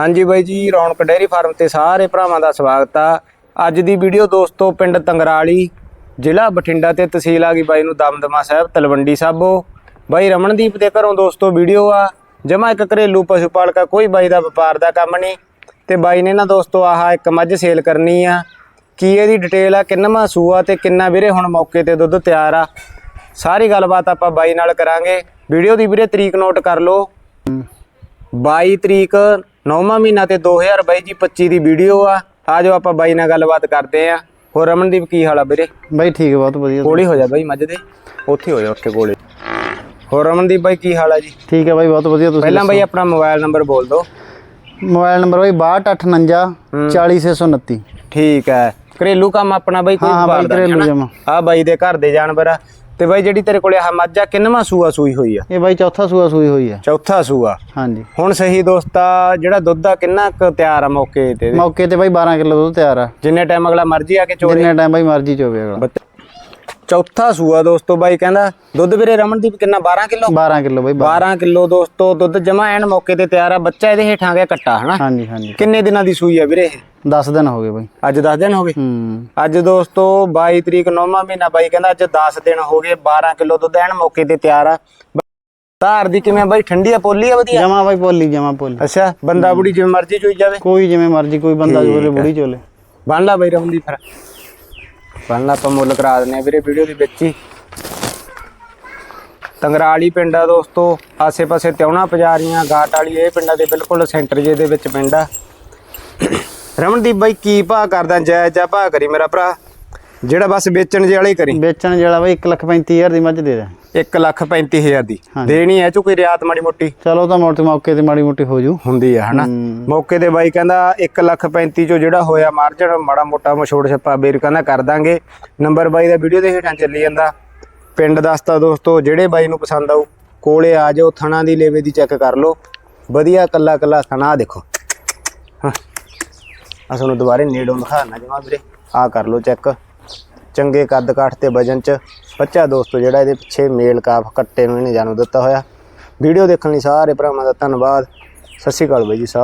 ਹਾਂਜੀ ਬਾਈ ਜੀ ਰੌਣਕ ਡੇਅਰੀ ਫਾਰਮ ਤੇ ਸਾਰੇ ਭਰਾਵਾਂ ਦਾ ਸਵਾਗਤ ਆ। ਅੱਜ ਦੀ ਵੀਡੀਓ ਦੋਸਤੋ ਪਿੰਡ ਤੰਗਰਾਲੀ ਜ਼ਿਲ੍ਹਾ ਬਠਿੰਡਾ ਤੇ ਤਹਿਸੀਲ ਆ ਗਈ ਬਾਈ ਨੂੰ ਦਮਦਮਾ ਸਾਹਿਬ ਤਲਵੰਡੀ ਸਾਬੋ। ਬਾਈ ਰਮਨਦੀਪ ਦੇ ਘਰੋਂ ਦੋਸਤੋ ਵੀਡੀਓ ਆ। ਜਮਾ ਇੱਕ ਘਰੇਲੂ ਪਸ਼ੂ ਪਾਲਕਾ ਕੋਈ ਬਾਈ ਦਾ ਵਪਾਰ ਦਾ ਕੰਮ ਨਹੀਂ। ਤੇ ਬਾਈ ਨੇ ਨਾ ਦੋਸਤੋ ਆਹ ਇੱਕ ਮੱਝ ਸੇਲ ਕਰਨੀ ਆ। ਕੀ ਇਹਦੀ ਡਿਟੇਲ ਆ ਕਿੰਨਵਾਂ ਸੂਆ ਤੇ ਕਿੰਨਾ ਵੀਰੇ ਹੁਣ ਮੌਕੇ ਤੇ ਦੁੱਧ ਤਿਆਰ ਆ। ਸਾਰੀ ਗੱਲਬਾਤ ਆਪਾਂ ਬਾਈ ਨਾਲ ਕਰਾਂਗੇ। ਵੀਡੀਓ ਦੀ ਵੀਰੇ ਤਰੀਕ ਨੋਟ ਕਰ ਲਓ। 22 ਤਰੀਕ 9ਵਾਂ ਮਹੀਨਾ ਤੇ 2022 ਜੀ 25 ਦੀ ਵੀਡੀਓ ਆ। ਆ ਜਾਓ ਆਪਾਂ ਬਾਈ ਨਾਲ ਗੱਲਬਾਤ ਕਰਦੇ ਆ। ਹੋਰ ਰਮਨਦੀਪ ਕੀ ਹਾਲ ਆ ਵੀਰੇ? ਬਾਈ ਠੀਕ ਬਹੁਤ ਵਧੀਆ। ਕੋਲੇ ਹੋ ਜਾ ਬਾਈ ਮੱਝ ਦੇ। ਉੱਥੇ ਹੋ ਜਾ ਉੱਥੇ ਕੋਲੇ ਹੋਰ ਰਮਨਦੀਪ ਬਾਈ ਕੀ ਹਾਲ ਆ ਜੀ? ਠੀਕ ਹੈ ਬਾਈ ਬਹੁਤ ਵਧੀਆ ਤੁਸੀਂ ਪਹਿਲਾਂ ਬਾਈ ਆਪਣਾ ਮੋਬਾਈਲ ਨੰਬਰ ਬੋਲ ਦਿਓ। ਮੋਬਾਈਲ ਨੰਬਰ ਬਾਈ 6259 40629 ਠੀਕ ਹੈ ਘਰੇਲੂ ਕੰਮ ਆਪਣਾ ਬਾਈ ਕੋਈ ਹਾਂ, ਬਾਈ, ਦਾ ਘਰੇਲੂ ਜਮਾਂ। ਆ ਬਾਈ ਦੇ ਘਰ ਦੇ ਜਾਨਵਰ ਆ ਤੇ ਬਾਈ ਜਿਹੜੀ ਤੇਰੇ ਕੋਲੇ ਆਹ ਮੱਝ ਆ ਕਿੰਨਵਾਂ ਸੂਆ ਸੂਈ ਹੋਈ ਆ? ਇਹ ਬਾਈ ਚੌਥਾ ਸੂਆ ਸੂਈ ਹੋਈ ਹੈ ਚੌਥਾ ਸੂਆ। ਹਾਂਜੀ। ਹੁਣ ਸਹੀ ਦੋਸਤਾ ਜਿਹੜਾ ਦੁੱਧ ਆ ਕਿੰਨਾ ਕੁ ਤਿਆਰ ਆ ਮੌਕੇ ਤੇ? ਮੌਕੇ ਤੇ ਬਾਈ 12 ਕਿਲੋ ਦੁੱਧ ਤਿਆਰ ਆ। ਜਿੰਨੇ ਟਾਈਮ ਅਗਲਾ ਮਰਜ਼ੀ ਆ ਕੇ ਚੋਲੇ ਜਿੰਨੇ ਟਾਈਮ ਬਾਈ ਮਰਜ਼ੀ ਚੋਵੇ ਅਗਲਾ। ਚੌਥਾ ਸੂਆ ਦੋਸਤੋ ਬਾਈ ਕਹਿੰਦਾ ਦੁੱਧ ਵੀਰੇ ਰਮਨਦੀਪ ਕਿੰਨਾ 12 ਕਿਲੋ? 12 ਕਿਲੋ ਬਾਈ 12 ਕਿਲੋ ਦੋਸਤੋ ਦੁੱਧ ਜਮਾ ਐਨ ਮੌਕੇ ਤੇ ਤਿਆਰ ਆ ਬੱਚਾ ਇਹਦੇ ਹੇਠਾਂ ਗਿਆ ਕੱਟਾ ਹਨਾ? ਹਾਂਜੀ ਹਾਂਜੀ। ਕਿੰਨੇ ਦਿਨਾਂ ਦੀ ਸੂਈ ਆ ਵੀਰੇ ਇਹ? 10 ਦਿਨ ਹੋ ਗਏ ਬਾਈ। ਅੱਜ 10 ਦਿਨ ਹੋ ਗਏ? ਹੂੰ। ਅੱਜ ਦੋਸਤੋ 22 ਤਰੀਕ 9ਵਾਂ ਮਹੀਨਾ ਬਾਈ ਕਹਿੰਦਾ ਅੱਜ 10 ਦਿਨ ਹੋ ਗਏ 12 ਕਿਲੋ ਦੁੱਧ ਐਨ ਮੌਕੇ ਤੇ ਤਿਆਰ ਆ। ਧਾਰ ਦੀ ਕਿਵੇਂ ਬਾਈ? ਠੰਡੀ ਆ ਪੋਲੀ ਆ ਵਧੀਆ? ਜਮਾ ਬਾਈ ਪੋਲੀ ਜਮਾ ਪੋਲੀ। ਅੱਛਾ ਬੰਦਾ ਬੁੜੀ ਜਿਵੇਂ ਮਰਜ਼ੀ ਚੋਈ ਜਾਵੇ। ਕੋਈ ਜਿਵੇਂ ਮਰਜ਼ੀ ਕੋਈ ਬੰਦਾ ਚੋਲੇ ਬੁੜੀ ਚੋਲੇ। ਬਣ ਲਾ ਬਾਈ ਰਮਨਦੀਪ ਫਿਰ। ਪਹਿਲਾਂ ਆਪਾਂ ਮੁੱਲ ਕਰਾ ਦਿੰਦੇ ਆ ਵੀਰੇ ਵੀਡੀਓ ਦੇ ਵਿੱਚ ਹੀ। ਤੰਗਰਾਲੀ ਪਿੰਡ ਆ ਦੋਸਤੋ, ਆਸੇ-ਪਾਸੇ ਤਿਉਣਾ ਪਜਾਰੀਆਂ ਗਾਟ ਵਾਲੀ, ਇਹ ਪਿੰਡਾਂ ਦੇ ਬਿਲਕੁਲ ਸੈਂਟਰ ਜੇ ਦੇ ਵਿੱਚ ਪਿੰਡ ਆ। ਰਮਨਦੀਪ ਬਾਈ, ਕੀ ਭਾਅ ਕਰਦਾ, ਜਾਇਜ਼ ਆ ਭਾਅ ਕਰੀ ਮੇਰਾ ਭਰਾ। ਜਿਹੜਾ ਬਸ ਵੇਚਣ ਜੇ ਵਾਲੇ ਕਰੀ। ਵੇਚਣ ਜਿਹੜਾ ਬਾਈ 135000 ਦੀ ਮੱਝ ਦੇ ਦੇ। 1 ਲੱਖ 35000 ਦੀ। ਦੇਣੀ ਐ ਚੋ ਕੋਈ ਰਿਆਤ ਮਾੜੀ ਮੋਟੀ। ਚਲੋ ਤਾਂ ਮੋਟੇ ਮੌਕੇ ਤੇ ਮਾੜੀ ਮੋਟੀ ਹੋ ਜੂ। ਹੁੰਦੀ ਆ ਹਨਾ। ਮੌਕੇ ਤੇ ਬਾਈ ਕਹਿੰਦਾ 1 ਲੱਖ 35 ਚੋਂ ਜਿਹੜਾ ਹੋਇਆ ਮਾਰਜਨ ਮਾੜਾ ਮੋਟਾ ਮਛੋੜ ਛੱਪਾ ਬੇਰ ਕਹਿੰਦਾ ਕਰ ਦਾਂਗੇ। ਨੰਬਰ ਬਾਈ ਦਾ ਵੀਡੀਓ ਦੇ ਹੇਠਾਂ ਚੱਲੀ ਜਾਂਦਾ। ਪਿੰਡ ਦੱਸਤਾ ਦੋਸਤੋ ਜਿਹੜੇ ਬਾਈ ਨੂੰ ਪਸੰਦ ਆਊ ਕੋਲੇ ਆ ਜਾਓ ਥਣਾ ਦੀ ਲੇਵੇ ਦੀ ਚੈੱਕ ਕਰ ਲਓ। ਵਧੀਆ ਕੱਲਾ ਕੱਲਾ ਥਣਾ ਦੇਖੋ। ਹਾਂ। ਆ ਤੁਹਾਨੂੰ ਦੁਬਾਰੇ ਨੇੜੋਂ ਦਿਖਾਣਾ ਜਮਾ ਵੀਰੇ। ਆ ਕਰ ਲਓ ਚੈੱਕ। ਚੰਗੇ ਕੱਦ ਕਾਠ ਤੇ ਵਜਨ ਚ ਬੱਚਾ ਦੋਸਤੋ ਜਿਹੜਾ ਇਹਦੇ ਪਿੱਛੇ ਮੇਲ ਕਾਫ ਕੱਟੇ ਨੂੰ ਇਹਨੇ ਜਾਨੂ ਦਿੱਤਾ ਹੋਇਆ। ਵੀਡੀਓ ਦੇਖਣ ਲਈ ਸਾਰੇ ਭਰਾਵਾਂ ਦਾ ਧੰਨਵਾਦ। ਸਤਿ ਸ਼੍ਰੀ ਅਕਾਲ ਬਾਈ ਜੀ ਸਾਹਿਬ